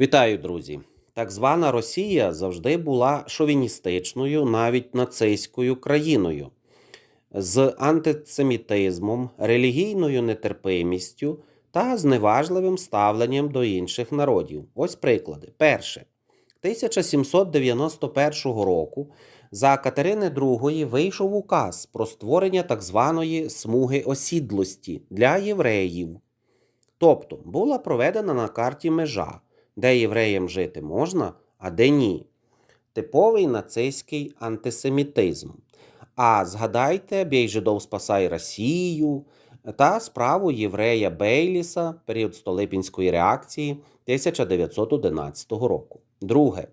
Вітаю, друзі! Так звана Росія завжди була шовіністичною, навіть нацистською країною, з антисемітизмом, релігійною нетерпимістю та зневажливим ставленням до інших народів. Ось приклади. Перше. 1791 року за Катерини II вийшов указ про створення так званої смуги осідлості для євреїв. Тобто була проведена на карті межа, де євреям жити можна, а де ні. Типовий нацистський антисемітизм. А згадайте, бій жидов спасай Росію та справу єврея Бейліса, період Столипінської реакції 1911 року. Друге.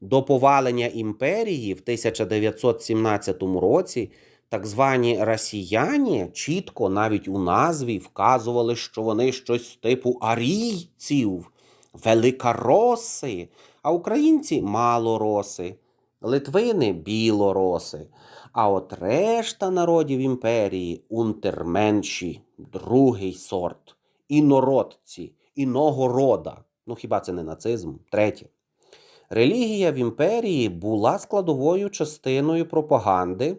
До повалення імперії в 1917 році так звані росіяни чітко навіть у назві вказували, що вони щось типу арійців, великороси, а українці малороси, литвини білороси. А от решта народів імперії унтерменші, другий сорт, інородці, іного рода. Ну хіба це не нацизм? Третє. Релігія в імперії була складовою частиною пропаганди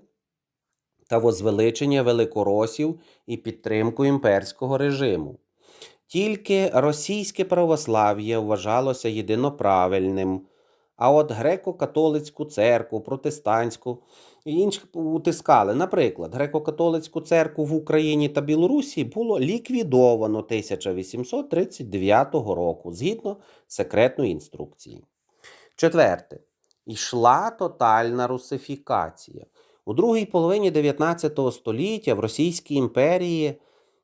та возвеличення великоросів і підтримку імперського режиму. Тільки російське православ'я вважалося єдиноправильним, а от греко-католицьку церкву, протестантську і інших утискали. Наприклад, греко-католицьку церкву в Україні та Білорусі було ліквідовано 1839 року згідно секретної інструкції. Четверте. Йшла тотальна русифікація. У другій половині 19 століття в Російській імперії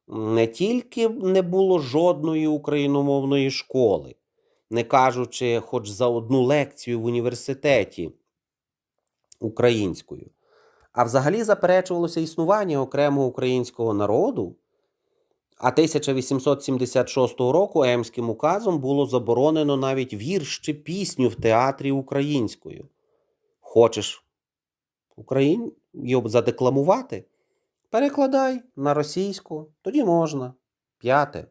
не тільки не було жодної україномовної школи, не кажучи хоч за одну лекцію в університеті українською, а взагалі заперечувалося існування окремого українського народу. А 1876 року Емським указом було заборонено навіть вірш чи пісню в театрі українською. Хочеш Україн задекламувати? Перекладай на російську, тоді можна. П'яте.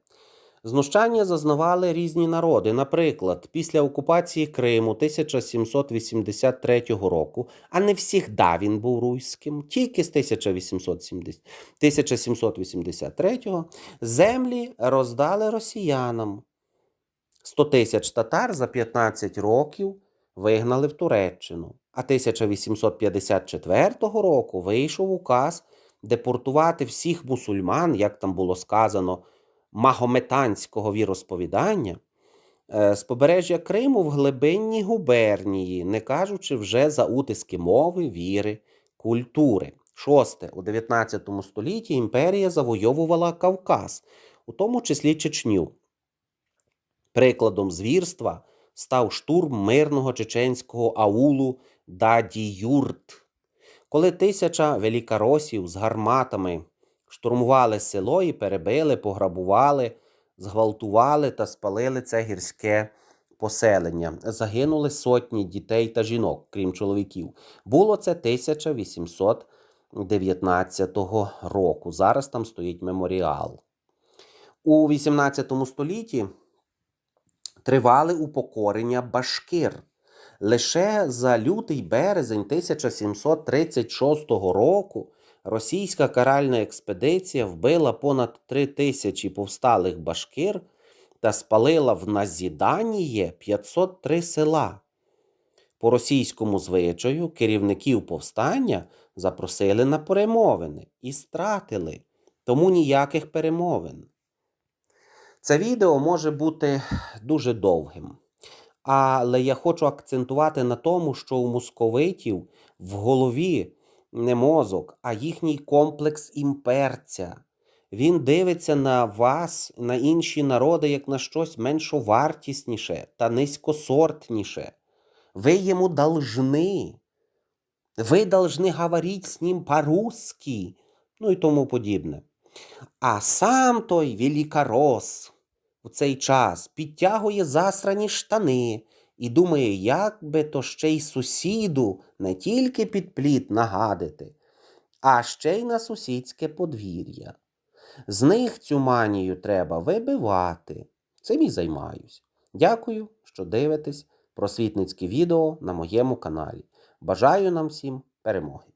Знущання зазнавали різні народи. Наприклад, після окупації Криму 1783 року, а не всігда він був руським, тільки з 1870 1783 землі роздали росіянам. 100 тисяч татар за 15 років вигнали в Туреччину. А 1854 року вийшов указ депортувати всіх мусульман, як там було сказано, магометанського віросповідання е, з побережжя Криму в глибинні губернії, не кажучи вже за утиски мови, віри, культури. Шосте, у 19 столітті імперія завойовувала Кавказ, у тому числі Чечню. Прикладом звірства став штурм мирного чеченського аулу Даді-Юрт. Коли тисяча великоросів з гарматами штурмували село і перебили, пограбували, зґвалтували та спалили це гірське поселення. Загинули сотні дітей та жінок, крім чоловіків. Було це 1819 року. Зараз там стоїть меморіал. У 18 столітті тривали упокорення башкир. Лише за лютий березень 1736 року російська каральна експедиція вбила понад три тисячі повсталих башкир та спалила в назіданіє 503 села. По російському звичаю керівників повстання запросили на перемовини і стратили, тому ніяких перемовин. Це відео може бути дуже довгим. Але я хочу акцентувати на тому, що у московитів в голові не мозок, а їхній комплекс імперця. Він дивиться на вас, на інші народи, як на щось меншовартісніше та низькосортніше. Ви йому должны. Ви должны говорити з ним по-русски, ну і тому подібне. А сам той великорос у цей час підтягує засрані штани і думає, як би то ще й сусіду не тільки під плід нагадити, а ще й на сусідське подвір'я. З них цю манію треба вибивати. Цим і займаюсь. Дякую, що дивитесь просвітницькі відео на моєму каналі. Бажаю нам всім перемоги!